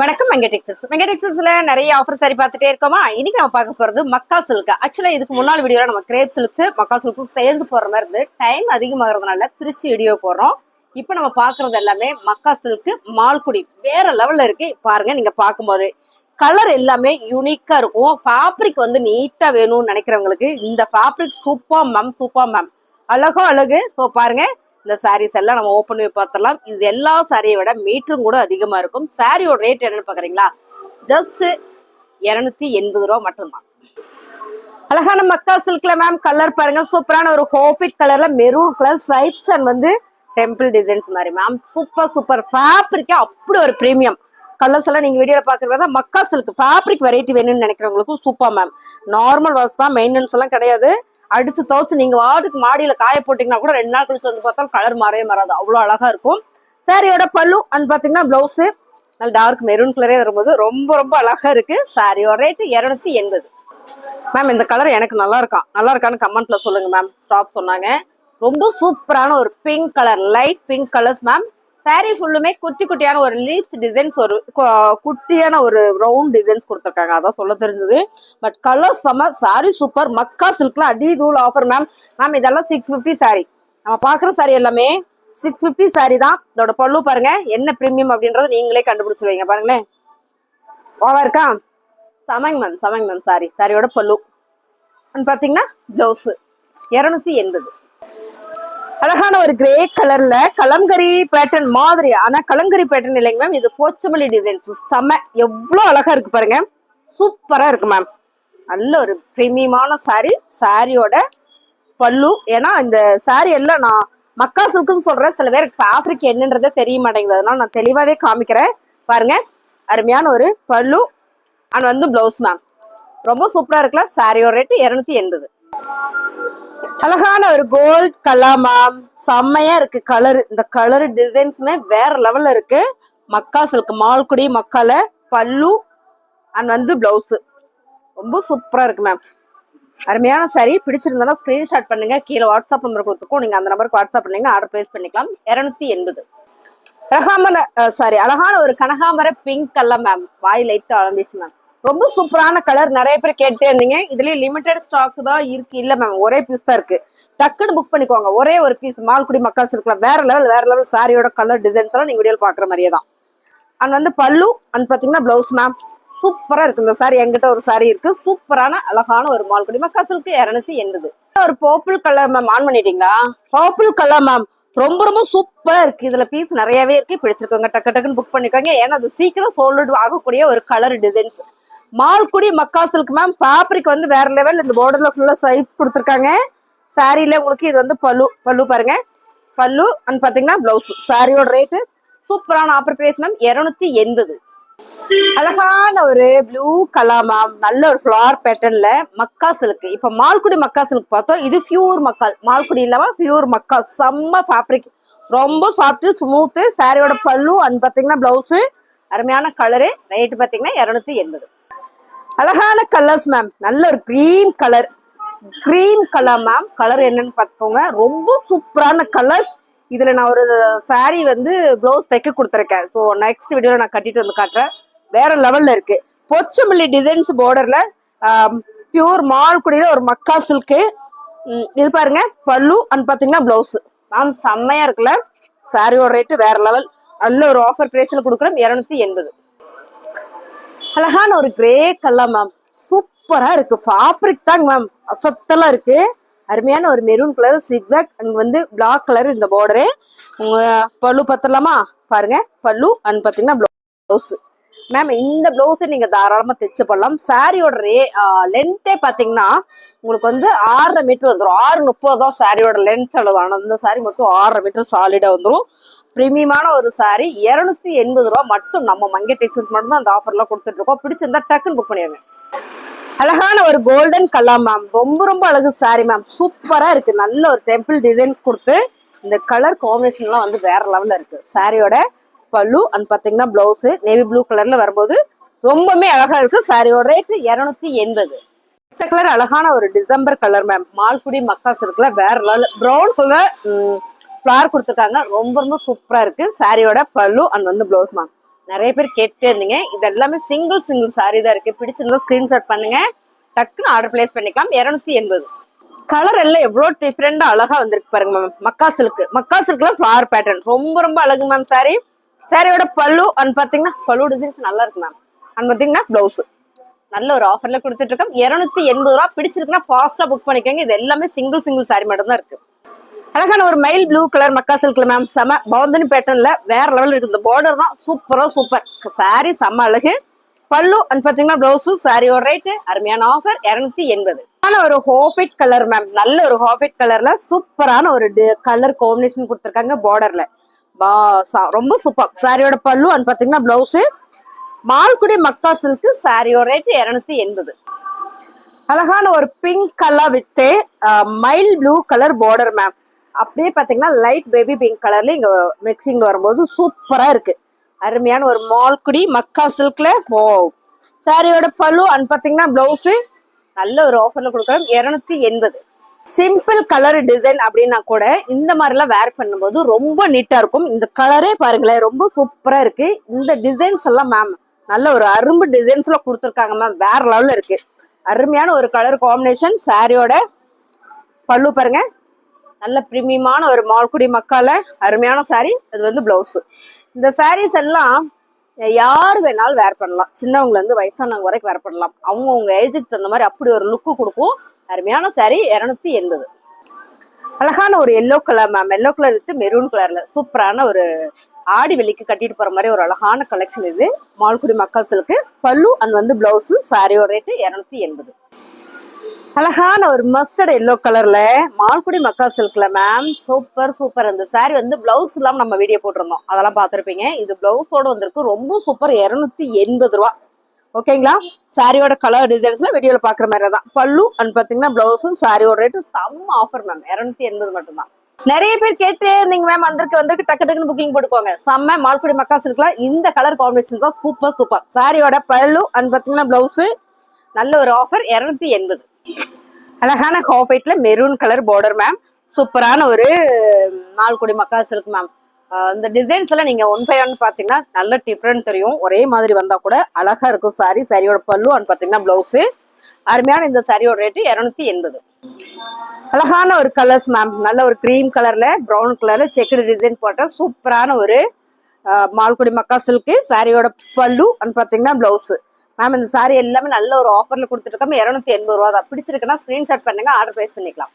வணக்கம் மெங்க டெக்ஸஸ் நிறைய ஆஃபர் சரி பார்த்துட்டே இருக்கோமா? இன்னைக்கு நம்ம பார்க்க போறது மக்கா சில்க். ஆக்சுவலா இதுக்கு முன்னாள் வீடியோல நம்ம கிரேப் சில்க்ஸ் மக்கா சில்க்கும் சேர்ந்து போற மாதிரி இருந்து டைம் அதிகமாகிறதுனால பிரிச்சு வீடியோ போடுறோம். இப்போ நம்ம பாக்குறது எல்லாமே மக்கா சில்க் மால்குடி. வேற லெவல்ல இருக்கு. பாருங்க நீங்க பார்க்கும்போது. கலர் எல்லாமே யூனிக்கா இருக்கும். ஃபேப்ரிக் வந்து நீட்டா வேணும்னு நினைக்கிறவங்களுக்கு இந்த fabric super ma'am super ma'am அழகோ அழகு. ஸோ பாருங்க இந்த சாரீஸ் எல்லாம் நம்ம ஓப்பன் பண்ணி பார்த்துடலாம் இது எல்லா சாரியை விட மீட்டரும் கூட அதிகமா இருக்கும். சாரியோட ரேட் என்னன்னு பாக்குறீங்களா? ஜஸ்ட் இரநூத்தி எண்பது ரூபா மட்டும்தான். அழகான மக்கா சில்க்ல மேம் கலர் பாருங்க. சூப்பரான ஒரு ஹோபிட் கலர்ல மெரூன் கலர் சைப்ஸ் அண்ட் வந்து டெம்பிள் டிசைன்ஸ் மாதிரி. மேம் சூப்பர் சூப்பர் ஃபேப்ரிக்கே அப்படி ஒரு ப்ரீமியம் கலர்ஸ் எல்லாம் நீங்க வீடியோல பாக்குறதா மக்கா சில்க் ஃபேப்ரிக் வெரைட்டி வேணும்னு நினைக்கிறவங்களுக்கும் சூப்பர் மேம் நார்மல் வாஷ் தான் மெயின்டெனன்ஸ் எல்லாம் கிடையாது. அடிச்சு துவச்சு நீங்க வாட்டுக்கு மாடியில காய போட்டீங்கன்னா கூட ரெண்டு நாள் கழிச்சு வந்து பார்த்தாலும் கலர் மாறவே மாறாது. அவ்வளவு அழகா இருக்கும். சாரியோட பல்லு அண்ட் பாத்தீங்கன்னா பிளவுஸ் நல்ல டார்க் மெரூன் கலரே வரும்போது ரொம்ப ரொம்ப அழகா இருக்கு. சாரியோட ரேட் இருநூத்தி எண்பது. மேம் இந்த கலர் எனக்கு நல்லா இருக்கான் நல்லா இருக்கான்னு கமெண்ட்ல சொல்லுங்க மேம் ஸ்டாப் சொன்னாங்க. ரொம்ப சூப்பரான ஒரு pink colour light pink colours ma'am sari ஃபுல்லுமே குட்டி குட்டியான ஒரு லீப்ஸ் டிசைன்ஸ் ஒரு கு- குட்டியான ஒரு ரவுண்ட் டிசைன்ஸ் கொடுத்துருக்காங்க. அதான் சொல்ல தெரிஞ்சது. பட் கலர் செம்ம சாரி சூப்பர் மக்கா சில்க்ல அடி தூள் ஆஃபர் மேம் மேம் இதெல்லாம் சிக்ஸ் ஃபிஃப்டி சாரி நம்ம பார்க்குற சாரி எல்லாமே சிக்ஸ் ஃபிஃப்டி சாரி தான். இதோட பல்லு பாருங்க. என்ன ப்ரீமியம் அப்படின்றத நீங்களே கண்டுபிடிச்சிருவீங்க. பாருங்களேன். ஓவா இருக்கா? சமங் மேம் சமங் மேம் சாரி சாரியோட பல்லு. அண்ட் பார்த்தீங்கன்னா ப்ளவுஸு இரநூத்தி எண்பது. அழகான ஒரு கிரே கலர்ல கலங்கரி பேட்டர்ன் மாதிரி ஆனா கலங்கரி பேட்டர்ன் இல்லைங்க மேம் இது போச்சமல்லி டிசைன்ஸ் செம்ம எவ்வளோ அழகா இருக்கு பாருங்க. சூப்பரா இருக்கு மேம் நல்ல ஒரு பிரீமியமான சாரி சாரியோட பல்லு. ஏன்னா இந்த சாரி எல்லாம் நான் மக்கா சில்க்குன்னு சொல்றேன். சில பேருக்கு ஃபேப்ரிக் என்னன்றதே தெரிய மாட்டேங்குது. அதனால நான் தெளிவாவே காமிக்கிறேன். பாருங்க. அருமையான ஒரு பல்லு. அண்ட் வந்து பிளவுஸ் மேம் ரொம்ப சூப்பரா இருக்குல்ல. சாரியோட ரேட்டு இருநூத்தி எண்பது. அழகான ஒரு கோல்ட் கலர் மேம் செம்மையா இருக்கு கலர் இந்த கலர் டிசைன்ஸுமே வேற லெவல்ல இருக்கு. மக்கா சில்க் மால்குடி மக்கால பல்லு அண்ட் வந்து பிளவுஸ் ரொம்ப சூப்பரா இருக்கு மேம் அருமையான சாரி பிடிச்சிருந்தாலும் ஸ்கிரீன்ஷாட் பண்ணுங்க. கீழே வாட்ஸ்அப் நம்பர் கொடுத்துக்கோ நீங்க அந்த நம்பருக்கு வாட்ஸ்அப் பண்ணீங்க. ஆர்டர் பிளேஸ் பண்ணிக்கலாம். இருநூத்தி எண்பது. அழகாமல சாரி அழகான ஒரு கனகாமர பிங்க் கலர் மேம் வாய் லைட் ஆரம்பிச்சு மேம் ரொம்ப சூப்பரான கலர். நிறைய பேர் கேட்டே இருந்தீங்க. இதுலயே லிமிடெட் ஸ்டாக் தான் இருக்கு. இல்ல மேம் ஒரே பீஸ் தான் இருக்கு. டக்குன்னு புக் பண்ணிக்கோங்க. ஒரே ஒரு பீஸ் மால்குடி மக்காஸ் இருக்கலாம். வேற லெவல் வேற லெவல் சாரியோட கலர் டிசைன்ஸ் எல்லாம் நீங்க வீடியோ பாக்குற மாதிரியே தான். அண்ட் வந்து பல்லு அண்ட் பாத்தீங்கன்னா பிளவுஸ் மேம் சூப்பரா இருக்கு. இந்த சாரி எங்கிட்ட ஒரு சாரி இருக்கு. சூப்பரான அழகான ஒரு மால்குடி மக்காசலுக்கு இரநூத்தி எண்பது. ஒரு பர்பிள் கலர் மேம் ஆன் பண்ணிட்டீங்களா? பர்பிள் கலர் மேம் ரொம்ப ரொம்ப சூப்பரா இருக்கு. இதுல பீஸ் நிறையவே இருக்கு. பிடிச்சிருக்கோங்க டக்கு டக்குன்னு புக் பண்ணிக்கோங்க. ஏன்னா அது சீக்கிரம் சோல்டு ஆகக்கூடிய ஒரு colour designs Malgudi Makka silk ma'am fabric வந்து வேற லெவல் இந்த பார்டர்ல ஃபுல்லா சைஸ் கொடுத்துருக்காங்க. சாரியில உங்களுக்கு இது வந்து பல்லு பல்லு பாருங்க. பல்லு அண்ட் பாத்தீங்கன்னா பிளவுஸ் சாரியோட ரேட்டு சூப்பரான ஆஃபர் பிரைஸ் மேம் இருநூத்தி எண்பது. அழகான ஒரு ப்ளூ கலா மேம் நல்ல ஒரு ஃபிளார் பேட்டர்ன்ல மக்கா சில்க் இப்ப மால்குடி மக்கா சில்க் பார்த்தோம். இது பியூர் மக்கால் மால்குடி இல்லாம பியூர் மக்கா செம்ம ஃபேப்ரிக் ரொம்ப சாஃப்ட் ஸ்மூத் சாரியோட பல்லு அண்ட் பாத்தீங்கன்னா பிளவுஸ் அருமையான கலரு ரேட்டு பாத்தீங்கன்னா இருநூத்தி எண்பது. அழகான கலர்ஸ் மேம் நல்ல ஒரு cream colour cream colour ma'am colour என்னன்னு பார்த்துக்கோங்க. ரொம்ப சூப்பரான கலர்ஸ் இதுல நான் ஒரு சாரி வந்து ப்ளவுஸ் தைக்க கொடுத்துருக்கேன். ஸோ நெக்ஸ்ட் வீடியோவில் நான் கட்டிட்டு வந்து காட்டுறேன். வேற லெவல்ல இருக்கு. பொச்சமல்லி டிசைன்ஸ் பார்டர்ல பியூர் மால்குடியில ஒரு மக்கா சில்க்கு இது பாருங்க. பல்லு அண்ட் பாத்தீங்கன்னா பிளவுஸ் மேம் செம்மையா இருக்குல்ல? சாரியோட ரேட்டு வேற லெவல் நல்ல ஒரு ஆஃபர் பிரைஸ்ல கொடுக்குறோம் இரநூத்தி எண்பது. அழகான ஒரு கிரே கலர் மேம் சூப்பரா இருக்கு. ஃபேப்ரிக் தாங்க மேம் அசத்தலா இருக்கு. அருமையான ஒரு மெரூன் கலர் சிக்ஸாக் அங்க வந்து பிளாக் கலர் இந்த பார்டரு உங்க பல்லு பத்தலாமா? பாருங்க. பல்லு அண்ட் பாத்தீங்கன்னா பிளவுஸ் மேம் இந்த பிளவுஸ் நீங்க தாராளமா தைச்சு பண்ணலாம் சாரியோட ரே லென்த்தே பாத்தீங்கன்னா உங்களுக்கு வந்து ஆறரை மீட்டர் வந்துடும் ஆறு முப்பது தான் சாரியோட லென்த் ஆனால் இந்த சாரி மட்டும் ஆறரை மீட்டர் சாலிடா வந்துடும் பிரீமியமான ஒரு சாரி இரநூத்தி எண்பது ரூபா மட்டும் நம்ம மங்கை டெக்ஸ்டைல்ஸ் மட்டும் தான் அந்த ஆஃபர்லாம் கொடுத்துட்டு இருக்கோம். பிடிச்சிருந்தா டக்குன்னு புக் பண்ணிடுங்க. அழகான ஒரு கோல்டன் கலர் மேம் ரொம்ப ரொம்ப அழகு சாரி மேம் சூப்பராக இருக்கு. நல்ல ஒரு டெம்பிள் டிசைன்ஸ் கொடுத்து இந்த கலர் காம்பினேஷன்லாம் வந்து வேற லெவலில் இருக்கு. சாரியோட பல்லு அண்ட் பார்த்தீங்கன்னா ப்ளவுஸு நேவி ப்ளூ கலரில் வரும்போது ரொம்பவுமே அழகா இருக்கு. சாரியோட ரேட்டு இருநூத்தி எண்பது. இந்த கலர் அழகான ஒரு டிசம்பர் கலர் மேம் மால்குடி மக்காஸ் இருக்குல்ல வேற லெவல் ப்ரௌன் கலர் ஃப்ளார் கொடுத்துருக்காங்க. ரொம்ப ரொம்ப சூப்பரா இருக்கு. சாரியோட பல்லு அண்ட் வந்து பிளவுஸ் மேம் நிறைய பேர் கேட்டே இருந்தீங்க. இது எல்லாமே சிங்கிள் சிங்கிள் சாரி தான் இருக்கு. பிடிச்சிருந்தா ஸ்கிரீன்ஷாட் பண்ணுங்க. டக்குன்னு ஆர்டர் பிளேஸ் பண்ணிக்கலாம். இருநூத்தி எண்பது. கலர் எல்லாம் எவ்வளோ டிஃப்ரெண்டா அழகா வந்திருக்கு பாருங்க மேம் மக்கா சில்க் மக்கா சில்க்ல ஃபிளவர் பேட்டர்ன் ரொம்ப ரொம்ப அழகு மேம் சாரி சாரியோட பல்லு அண்ட் பாத்தீங்கன்னா பல்லு டிசைன்ஸ் நல்லா இருக்கு மேம் அண்ட் பாத்தீங்கன்னா பிளவுஸ் நல்ல ஒரு ஆஃபர்ல கொடுத்துட்டு இருக்கோம். இருநூத்தி எண்பது ரூபா. பிடிச்சிருக்குன்னா ஃபாஸ்டா புக் பண்ணிக்கோங்க. இது எல்லாமே சிங்கிள் சிங்கிள் சாரி மட்டும் தான் இருக்கு. அழகான ஒரு மைல் ப்ளூ கலர் மக்கா சில்க்ல மேம் செம பவுந்தனி பேட்டர்ன்ல வேற லெவல் இருக்கு. இந்த பார்டர் தான் சூப்பரா சூப்பர் சாரி செம்ம அழகு. பல்லு அண்ட் பாத்தீங்கன்னா பிளவுஸு சாரியோட ரேட்டு அருமையான ஆஃபர் இரநூத்தி எண்பது. ஆனா ஒரு ஹாஃபிட் கலர் மேம் நல்ல ஒரு ஹாஃபிட் கலர்ல சூப்பரான ஒரு கலர் காம்பினேஷன் கொடுத்துருக்காங்க பார்டர்ல ரொம்ப சூப்பர் சாரியோட பல்லு அண்ட் பாத்தீங்கன்னா ப்ளவுஸு மால்குடி மக்கா சில்க் சாரியோட ரேட்டு இரநூத்தி எண்பது. அழகான ஒரு pink colour with mild blue colour border ma'am அப்படியே பார்த்தீங்கன்னா லைட் பேபி பிங்க் கலர்ல இங்க மிக்சிங் வரும்போது சூப்பரா இருக்கு. அருமையான ஒரு மால்குடி மக்கா சில்க்ல போ சாரியோட பல்லு அண்ட் பார்த்தீங்கன்னா பிளவுஸு நல்ல ஒரு ஆஃபர்ல கொடுக்குறோம். இரநூத்தி எண்பது. சிம்பிள் கலர் டிசைன் அப்படின்னா கூட இந்த மாதிரிலாம் வேர் பண்ணும்போது ரொம்ப நீட்டா இருக்கும். இந்த கலரே பாருங்களேன் ரொம்ப சூப்பரா இருக்கு. இந்த டிசைன்ஸ் எல்லாம் மேம் நல்ல ஒரு அரும்பு டிசைன்ஸ்ல கொடுத்துருக்காங்க மேம் வேற லெவல்ல இருக்கு. அருமையான ஒரு கலர் காம்பினேஷன் சாரியோட பல்லு பாருங்க. நல்ல பிரீமியமான ஒரு மால்குடி மக்கால அருமையான சாரி அது வந்து பிளவுஸு இந்த சாரீஸ் எல்லாம் யார் வேணாலும் வேர் பண்ணலாம். சின்னவங்கலேருந்து வயசானவங்க வரைக்கும் வேர் பண்ணலாம். அவங்கவுங்க ஏஜுக்கு தகுந்த மாதிரி அப்படி ஒரு லுக்கு கொடுக்கும். அருமையான சாரி இரநூத்தி எண்பது. அழகான ஒரு yellow colour ma'am yellow colour with maroon கலர்ல சூப்பரான ஒரு ஆடி வெள்ளிக்கு கட்டிட்டு போற மாதிரி ஒரு அழகான கலெக்ஷன் இது. மால்குடி மக்கள்களுக்கு பல்லு அண்ட் வந்து பிளவுஸ் சாரியோட ரேட்டு இரநூத்தி எண்பது. அழகான ஒரு மஸ்டர்ட் எல்லோ கலர்ல மால்குடி மக்கா சில்க்ல மேம் சூப்பர் சூப்பர் இந்த சாரி வந்து பிளவுஸ் எல்லாம் நம்ம வீடியோ போட்டிருந்தோம். அதெல்லாம் பார்த்திருப்பீங்க. இது பிளவுஸோட வந்திருக்கு. ரொம்ப சூப்பர் இருநூத்தி எண்பது ரூபா. ஓகேங்களா சாரியோட கலர் டிசைன்ஸ்லாம் வீடியோல பாக்குற மாதிரி தான். பல்லு அண்ட் பாத்தீங்கன்னா பிளவுஸும் சாரியோட ரேட்டு செம்ம ஆஃபர் மேம் இருநூத்தி எண்பது மட்டும்தான். நிறைய பேர் கேட்டு நீங்க மேம் வந்திருக்கு வந்திருக்கு டக்கு டக்குன்னு புக்கிங் போட்டுக்கோங்க. செம்ம மால்குடி மக்கா சில்க்ல இந்த கலர் காம்பினேஷன் தான் சூப்பர் சூப்பர் சாரியோட பல்லு அண்ட் பாத்தீங்கன்னா பிளவுஸ் நல்ல ஒரு ஆஃபர் இருநூத்தி எண்பது. அழகான ஹாஃபைட்ல மெரூன் கலர் பார்டர் மேம் சூப்பரான ஒரு நால்குடி மக்கா சில்க் மேம் இந்த டிசைன்ஸ் எல்லாம் நீங்க ஒன் பை ஒன் பாத்தீங்கன்னா நல்ல டிஃப்ரெண்ட் தெரியும். ஒரே மாதிரி வந்தா கூட அழகா இருக்கும் சாரி சாரியோட பல்லு அண்ட் பாத்தீங்கன்னா பிளவுஸ் அருமையான இந்த சாரியோட ரேட்டு இருநூத்தி எண்பது. அழகான ஒரு கலர்ஸ் மேம் நல்ல ஒரு கிரீம் கலர்ல ப்ரௌன் கலர்ல செக்குடு டிசைன் போட்ட சூப்பரான ஒரு மால்குடி மக்கா சில்க் சாரியோட பல்லு அண்ட் பாத்தீங்கன்னா பிளவுஸ் மேம் இந்த சாரி எல்லாமே நல்ல ஒரு ஆஃபர்ல கொடுத்துட்டு இருக்கோம். இருநூத்தி எண்பது ரூபா தான். பிடிச்சிருக்குன்னா ஸ்கிரீன்ஷாட் பண்ணுங்க ஆர்டர் பிளேஸ் பண்ணிக்கலாம்.